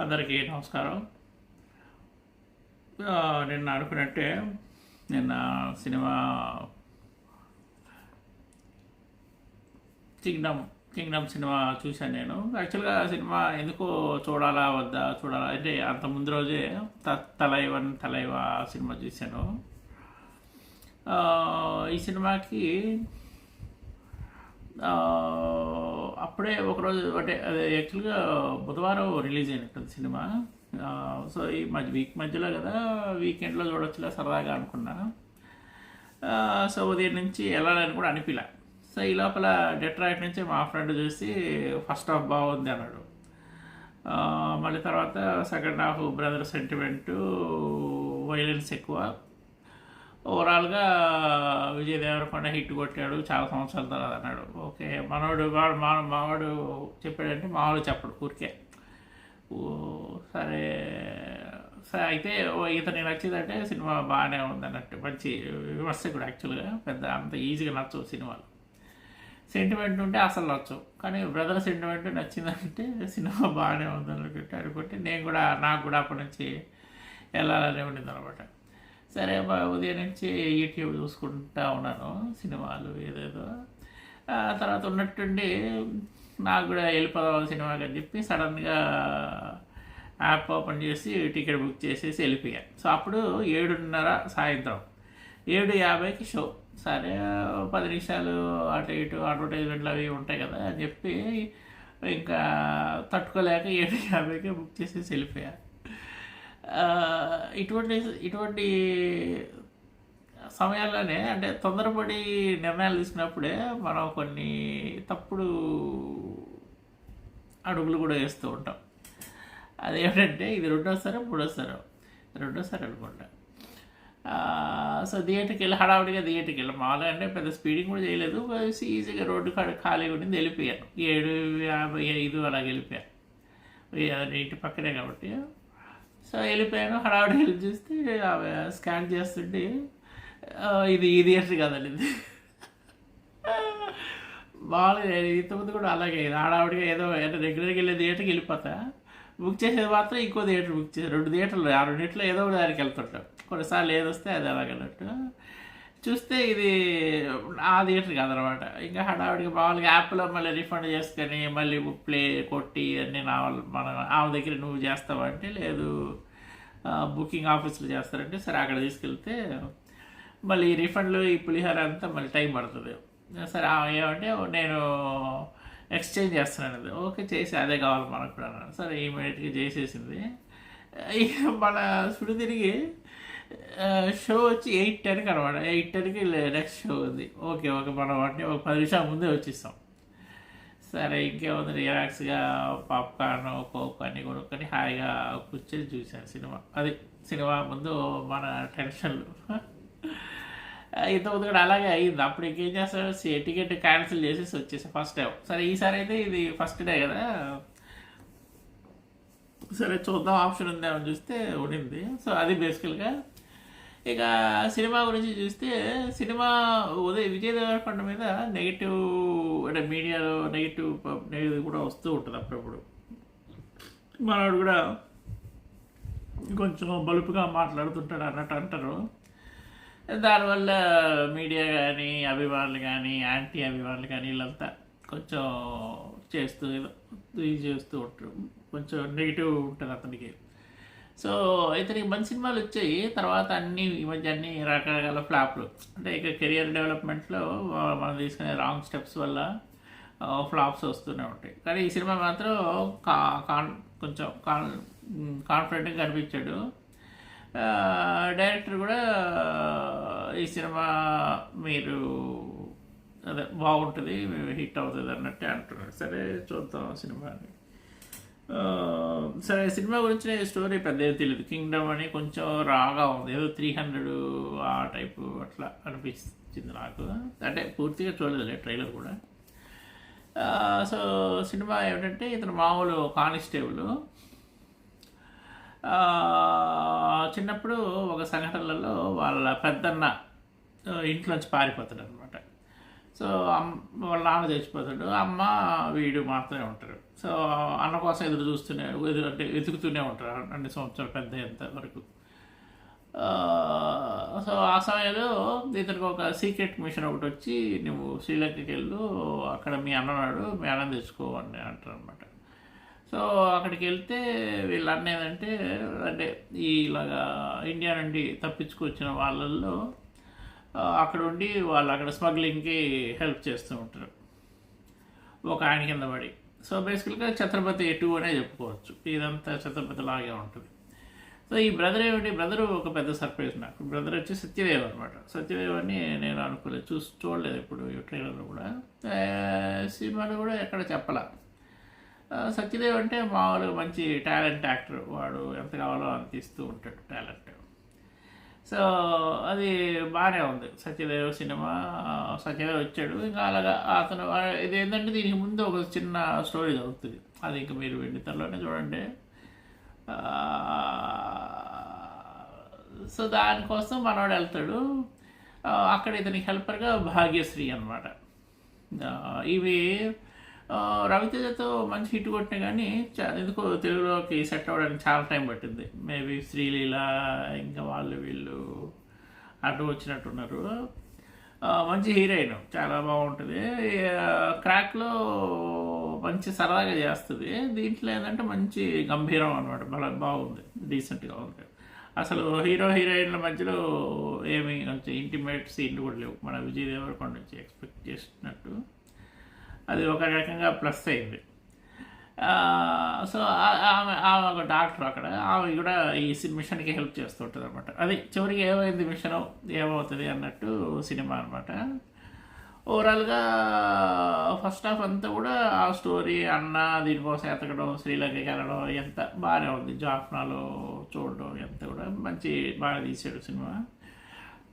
అందరికీ నమస్కారం. నిన్న అనుకున్నట్టే నిన్న సినిమా కింగ్డమ్ కింగ్డమ్ సినిమా చూశాను నేను. యాక్చువల్గా సినిమా ఎందుకో చూడాలా వద్దా చూడాలా అంటే అంత ముందు రోజే త తలైవన్ తలైవా సినిమా చూశాను. ఈ సినిమాకి అప్పుడే ఒకరోజు అంటే అదే యాక్చువల్గా బుధవారం రిలీజ్ అయినట్టుంది సినిమా. సో ఈ మధ్య వీక్ మధ్యలో కదా వీకెండ్లో చూడొచ్చులే సరదాగా అనుకున్నాను. సో ఉదయం నుంచి వెళ్ళాలని కూడా అనిపిలా. సో ఈ లోపల డెట్రాయిట్ నుంచి మా ఫ్రెండ్ చూసి ఫస్ట్ హాఫ్ బాగుంది అన్నాడు. మళ్ళీ తర్వాత second half brother sentiment violence ఎక్కువ. ఓవరాల్గా విజయ్ దేవరకొండ హిట్ కొట్టాడు చాలా సంవత్సరాల తర్వాత అన్నాడు. ఓకే మనోడు వాడు మా మావాడు చెప్పాడంటే మావాడు చెప్పడు ఊరికే. ఓ, సరే సరే అయితే ఓ నచ్చిందంటే సినిమా బాగానే ఉంది అన్నట్టు మంచి విమర్శకుడు యాక్చువల్గా పెద్ద అంత ఈజీగా నచ్చవు సినిమాలు. సెంటిమెంట్ ఉంటే అసలు నచ్చవు. కానీ బ్రదర్ సెంటిమెంట్ నచ్చిందంటే సినిమా బాగానే ఉందన్నట్టు అనుకుంటే అనుకుంటే నేను కూడా నాకు కూడా అప్పటి నుంచి వెళ్ళాలని ఉండింది అనమాట సరే మా ఉదయం నుంచి యూట్యూబ్ చూసుకుంటా ఉన్నాను సినిమాలు ఏదేదో. తర్వాత ఉన్నట్టుండి నాకు కూడా వెళ్ళిపోదాం సినిమాకి అని చెప్పి సడన్గా యాప్ ఓపెన్ చేసి టికెట్ బుక్ చేసేసి వెళ్ళిపోయాను సో అప్పుడు ఏడున్నర సాయంత్రం. ఏడు యాభైకి షో. సరే పది నిమిషాలు అటు ఇటు అడ్వర్టైజ్మెంట్లు అవి ఉంటాయి కదా అని చెప్పి ఇంకా తట్టుకోలేక ఏడు యాభైకి బుక్ చేసేసి వెళ్ళిపోయాను ఇటువంటి ఇటువంటి సమయాల్లోనే అంటే తొందరపడి నిర్ణయాలు తీసుకున్నప్పుడే మనం కొన్ని తప్పుడు అడుగులు కూడా వేస్తూ ఉంటాం. అదేమిటంటే ఇది రెండోసారి మూడోసారి రెండోసారి అనుకుంటా. సో థియేటర్కి వెళ్ళి హడావుడిగా థియేటర్కి వెళ్ళి మామూలుగా అంటే పెద్ద స్పీడింగ్ కూడా చేయలేదు. ఈజీగా రోడ్డు కాడ ఖాళీగా ఉండింది వెళ్ళిపోయాను. ఏడు యాభై ఐదు అలాగ వెళ్ళిపోయాను. ఇంటి పక్కనే కాబట్టి సో వెళ్ళిపోయాను హడావుడి వెళ్ళి చూస్తే ఆమె స్కాన్ చేస్తుంటే ఇది ఈ థియేటర్ కదండి ఇది. మామూలుగా ఇంతకుముందు కూడా అలాగే ఇది హడావుడిగా ఏదో ఏదో రెగ్యులర్గా వెళ్ళే థియేటర్కి వెళ్ళిపోతా. బుక్ చేసేది మాత్రం ఇంకో థియేటర్ బుక్ చేసి రెండు థియేటర్లు ఆ రెండింటిలో ఏదో ఒక దానికి వెళ్తుంటాం. కొన్నిసార్లు ఏది వస్తే అది అలాగన్నట్టు. చూస్తే ఇది ఆ థియేటర్ కాదనమాట. ఇంకా హడావిడిగా మామూలుగా యాప్లో మళ్ళీ రిఫండ్ చేసుకొని మళ్ళీ ప్లే కొట్టి అన్నీ నా మన ఆమె దగ్గర నువ్వు చేస్తావంటే లేదు. బుకింగ్ ఆఫీస్లో చేస్తారంటే సరే అక్కడ తీసుకెళ్తే మళ్ళీ రిఫండ్లు ఈ పులిహోర అంతా మళ్ళీ టైం పడుతుంది. సరే ఆమె ఏమంటే నేను ఎక్స్చేంజ్ చేస్తున్నాను అది ఓకే చేసి అదే కావాలి మనకు కూడా సరే ఇమీడియట్గా చేసేసింది. ఇక మన సుడి తిరిగి షో వచ్చి ఎయిట్ టెన్కి అనమాట. ఎయిట్ టెన్కి నెక్స్ట్ షో ఉంది. ఓకే ఓకే మనం అంటే ఒక పది నిమిషాల ముందే వచ్చేస్తాం. సరే ఇంకేముంది? రిలాక్స్గా పాప్కార్న్ కోక్ అన్ని కొనుక్కొని హాయిగా కూర్చొని చూశాను సినిమా. అది సినిమా ముందు మన టెన్షన్లు ఇంతకుముందు కూడా అలాగే అయింది. అప్పుడు ఇంకేం చేస్తాడు టికెట్ క్యాన్సిల్ చేసేసి వచ్చేసాం ఫస్ట్ టైం సరే ఈసారి అయితే ఇది ఫస్ట్ డే కదా. సరే చూద్దాం. ఆప్షన్ ఉందేమో చూస్తే ఉండింది. సో అది బేసికల్గా ఇక సినిమా గురించి చూస్తే సినిమా ఉదయ విజయ్ దేవరకొండ మీద నెగిటివ్ అంటే మీడియాలో నెగిటివ్ నెగిటివ్ కూడా వస్తూ ఉంటుంది అప్పుడప్పుడు. మనవాడు కూడా కొంచెం బలుపుగా మాట్లాడుతుంటాడు అన్నట్టు అంటారు. దానివల్ల మీడియా కానీ అభిమానులు కానీ యాంటీ అభిమానులు కానీ వీళ్ళంతా కొంచెం చేస్తూ ఏదో ఇది చేస్తూ ఉంటారు కొంచెం నెగిటివ్ ఉంటుంది అతనికి. సో ఇతనికి మంచి సినిమాలు వచ్చాయి. తర్వాత అన్ని ఈ మధ్య అన్ని రకరకాల ఫ్లాప్లు. అంటే ఇక కెరియర్ డెవలప్మెంట్లో మనం తీసుకునే రాంగ్ స్టెప్స్ వల్ల ఫ్లాప్స్ వస్తూనే ఉంటాయి. కానీ ఈ సినిమా మాత్రం కా కాన్ కొంచెం కాన్ కాన్ఫిడెంట్గా కనిపించాడు. డైరెక్టర్ కూడా ఈ సినిమా మీరు అదే బాగుంటుంది హిట్ అవుతుంది అన్నట్టే అంటున్నారు సరే చూద్దాం సినిమాని. సరే సినిమా గురించి స్టోరీ పెద్ద తెలియదు కింగ్డమ్ అని కొంచెం రాగా ఉంది. ఏదో త్రీ హండ్రెడ్ ఆ టైపు అట్లా అనిపించింది నాకు. అంటే పూర్తిగా చూడలేదు ట్రైలర్ కూడా. సో సినిమా ఏమిటంటే ఇతను మామూలు కానిస్టేబుల్. చిన్నప్పుడు ఒక సంఘటనలలో వాళ్ళ పెద్దన్న ఇంట్లోంచి పారిపోతాడు అనమాట సో అమ్ వాళ్ళ నాన్న చచ్చిపోతాడు అమ్మ వీడు మాత్రమే ఉంటారు సో అన్న కోసం ఎదురు చూస్తూనే ఎదురు అంటే వెతుకుతూనే ఉంటారు అన్ని సంవత్సరాలు పెద్ద ఎంత వరకు. సో ఆ సమయంలో ఇతనికి ఒక సీక్రెట్ మిషన్ ఒకటి వచ్చి నువ్వు శ్రీలంకకి వెళ్ళు అక్కడ మీ అన్ననాడు మీ అన్నం తెచ్చుకో అని అంటారు అనమాట సో అక్కడికి వెళ్తే వీళ్ళు అన్న ఏంటంటే అంటే ఈ ఇలాగా ఇండియా నుండి తప్పించుకొచ్చిన వాళ్ళల్లో అక్కడ ఉండి వాళ్ళు అక్కడ స్మగ్లింగ్కి హెల్ప్ చేస్తూ ఉంటారు. ఒక ఆయన కింద పడి. సో బేసికల్గా ఛత్రపతి టూ అనే చెప్పుకోవచ్చు. ఇదంతా ఛత్రపతి లాగే ఉంటుంది. సో ఈ బ్రదర్ ఏమిటి? బ్రదర్ ఒక పెద్ద సర్ప్రైజ్ నాకు. బ్రదర్ వచ్చి సత్యదేవ్ అనమాట సత్యదేవ్ అని నేను అనుకోలేదు. చూసి చూడలేదు ఇప్పుడు ఈ ట్రైలర్లో కూడా. సినిమాలు సినిమాలో కూడా ఎక్కడ చెప్పలా. సత్యదేవ్ అంటే మామూలుగా మంచి టాలెంట్ యాక్టర్. వాడు ఎంత కావాలో అంత ఇస్తూ ఉంటాడు టాలెంట్. సో అది బాగానే ఉంది. సత్యదేవ్ సినిమా సత్యదేవ్ వచ్చాడు. ఇంకా అలాగా అతను ఇది ఏంటంటే దీనికి ముందు ఒక చిన్న స్టోరీ జరుగుతుంది. అది ఇంకా మీరు వెండితరలోనే చూడండి. సో దానికోసం మనవాడు వెళ్తాడు. అక్కడ ఇతనికి హెల్పర్గా భాగ్యశ్రీ అనమాట ఇవి రవితేజతో మంచి హిట్ కొట్టినా కానీ ఎందుకో తెలుగులోకి సెట్ అవ్వడానికి చాలా టైం పట్టింది. మేబీ శ్రీలీల ఇంకా వాళ్ళు వీళ్ళు అటు వచ్చినట్టున్నారు. మంచి హీరోయిన్. చాలా బాగుంటుంది. క్రాక్లో మంచి సరదాగా చేస్తుంది. దీంట్లో ఏంటంటే మంచి గంభీరం అనమాట బాగా బాగుంది. డీసెంట్గా ఉంది. అసలు హీరో హీరోయిన్ల మధ్యలో ఏమి కొంచెం ఇంటిమేట్ సీన్లు కూడా లేవు. మన విజయ్ దేవరకొండ నుంచి ఎక్స్పెక్ట్ చేసినట్టు. అది ఒక రకంగా ప్లస్ అయింది. సో ఆమె ఆమె ఒక డాక్టర్ అక్కడ. ఆమె కూడా ఈ సి- మిషన్కి హెల్ప్ చేస్తుంటుంది అనమాట అది చివరికి ఏమైంది మిషన్? ఏమవుతుంది అన్నట్టు సినిమా అనమాట ఓవరాల్గా ఫస్ట్ హాఫ్ అంతా కూడా ఆ స్టోరీ అన్న దీనికోసం ఎతకడం శ్రీలంకకి వెళ్ళడం ఎంత బాగానే ఉంది. జాఫ్నాలో చూడడం ఎంత కూడా మంచి బాగా తీసాడు సినిమా.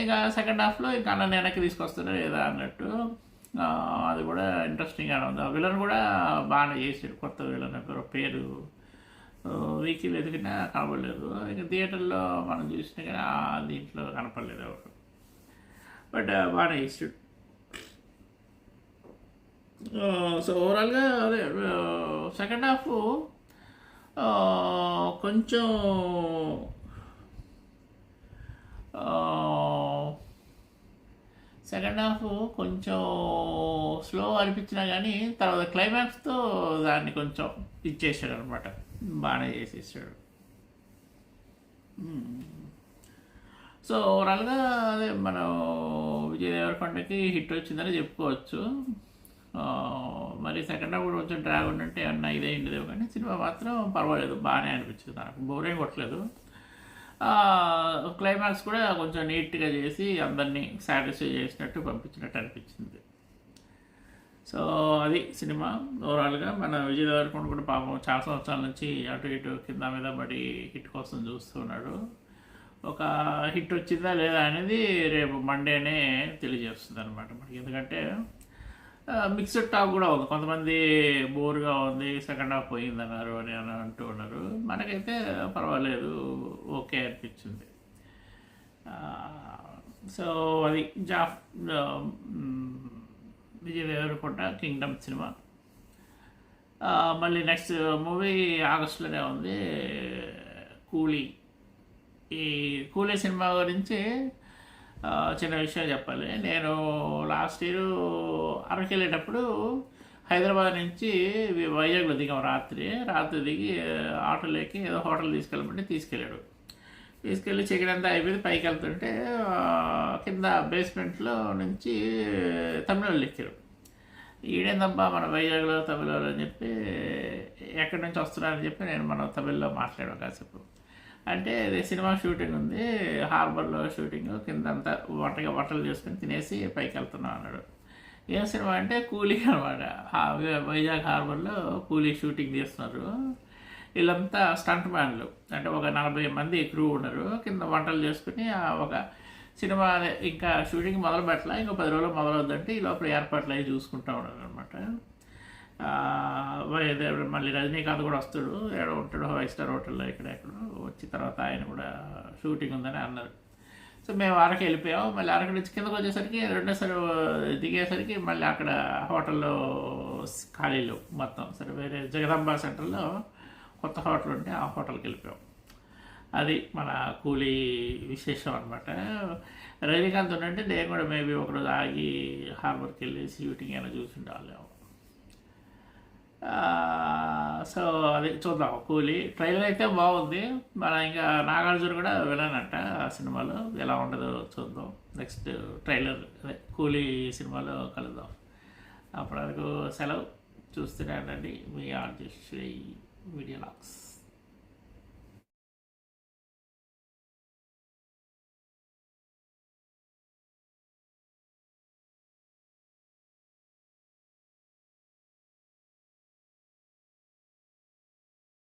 ఇక సెకండ్ హాఫ్లో ఇంకా అన్న వెనక్కి తీసుకొస్తాడు లేదా అన్నట్టు. అది కూడా ఇంట్రెస్టింగ్గా ఉంది. ఆ విలన్ కూడా బాగానే చేసాడు కొత్త విలన్ పేరు. పేరు వీకిల్ ఎదిగినా కనపడలేదు ఇక థియేటర్లో మనం చూసినా కానీ దీంట్లో కనపడలేదు ఎవరు. బట్ బాగానే చేశాడు. సో ఓవరాల్గా అదే సెకండ్ హాఫ్ కొంచెం సెకండ్ హాఫ్ కొంచెం స్లో అనిపించినా కానీ తర్వాత క్లైమాక్స్తో దాన్ని కొంచెం ఇచ్చేసాడు అనమాట బాగానే చేసేసాడు. సో ఓవరాల్గా అదే మనం విజయ్ దేవరకొండకి హిట్ వచ్చిందని చెప్పుకోవచ్చు. మరి సెకండ్ హాఫ్ కూడా కొంచెం డ్రాగ్ ఉంటే అన్న ఇదేంటిదేమో కానీ సినిమా మాత్రం పర్వాలేదు. బాగానే అనిపించింది నాకు. బోరేం కొట్టలేదు. క్లైమాక్స్ కూడా కొంచెం నీట్గా చేసి అందరినీ సాటిస్ఫై చేసినట్టు పంపించినట్టు అనిపించింది. సో అది సినిమా. ఓవరాల్గా మన విజయ్ దేవరకొండ కూడా పాపం చాలా సంవత్సరాల నుంచి అటు ఇటు కింద మీద పడి హిట్ కోసం చూస్తున్నాడు ఒక హిట్ వచ్చిందా లేదా అనేది రేపు మండేనే తెలియజేస్తుంది అనమాట మనకి ఎందుకంటే మిక్స్డ్ టాక్ కూడా ఉంది. కొంతమంది బోర్గా ఉంది సెకండ్ హాఫ్ పోయిందన్నారు అని అని అంటూ ఉన్నారు. మనకైతే పర్వాలేదు ఓకే అనిపించింది. సో అది జాఫ్ ఆ, విజయ్ దేవరకొండ కింగ్డమ్ సినిమా. మళ్ళీ నెక్స్ట్ మూవీ ఆగస్టులోనే ఉంది. కూలీ. ఈ కూలీ సినిమా గురించి చిన్న విషయం చెప్పాలి. నేను లాస్ట్ ఇయర్ అరకు వెళ్ళేటప్పుడు హైదరాబాద్ నుంచి వైజాగ్లో దిగాం రాత్రి. రాత్రి దిగి ఆటోలోకి ఏదో హోటల్ తీసుకెళ్ళమంటే తీసుకెళ్ళాడు. తీసుకెళ్ళి చికెన్ అంతా అయిపోయింది. పైకి వెళ్తుంటే కింద బేస్మెంట్లో నుంచి తమిళనాడు ఎక్కారు. ఈడేందబ్బా మన వైజాగ్లో తమిళ వాళ్ళు అని చెప్పి ఎక్కడి నుంచి వస్తున్నారని చెప్పి నేను మన తమిళ్ళో మాట్లాడాను కాసేపు. అంటే ఇది సినిమా షూటింగ్ ఉంది. హార్బర్లో షూటింగ్ కిందంతా వంటగా వంటలు చేసుకుని తినేసి పైకి వెళ్తున్నాం అన్నాడు. ఏం సినిమా అంటే కూలీ అనమాట. వైజాగ్ హార్బర్లో కూలీ షూటింగ్ చేస్తున్నారు. వీళ్ళంతా స్టంట్ మ్యాన్లు. అంటే ఒక నలభై మంది క్రూ ఉన్నారు. కింద వంటలు చేసుకుని ఒక సినిమా ఇంకా షూటింగ్ మొదలు పెట్టలా ఇంకా పది రోజులు మొదలవుద్దంటే ఈ లోపల ఏర్పాట్లు అవి చూసుకుంటూ ఉన్నారు అనమాట మళ్ళీ రజనీకాంత్ కూడా వస్తాడు. ఏడో ఉంటాడు ఫైవ్ స్టార్ హోటల్లో ఇక్కడ ఎక్కడ. వచ్చి తర్వాత ఆయన కూడా షూటింగ్ ఉందని అన్నారు. సో మేము అరకు వెళ్ళిపోయాం. మళ్ళీ అరకు నుంచి కిందకు వచ్చేసరికి రెండోసారి దిగేసరికి మళ్ళీ అక్కడ హోటల్లో ఖాళీలు మొత్తం. సరే వేరే జగదాంబ సెంటర్లో కొత్త హోటల్ ఉంటే ఆ హోటల్కి వెళ్ళిపోయాం. అది మన కూలీ విశేషం అనమాట రజనీకాంత్ ఉండంటే నేను కూడా మేబీ ఒకరోజు ఆగి హార్బర్కి వెళ్ళి షూటింగ్ అయినా ఉండాలి సో అది చూద్దాం. కూలీ ట్రైలర్ అయితే బాగుంది. మన ఇంకా నాగార్జున కూడా వెళ్ళానంట ఆ సినిమాలో. ఎలా ఉండదో చూద్దాం. నెక్స్ట్ ట్రైలర్ అదే కూలీ సినిమాలో కలుద్దాం. అప్పటి వరకు సెలవు చూస్తున్నానండి మీ ఆర్టిస్ట్ వీడియో లాక్స్.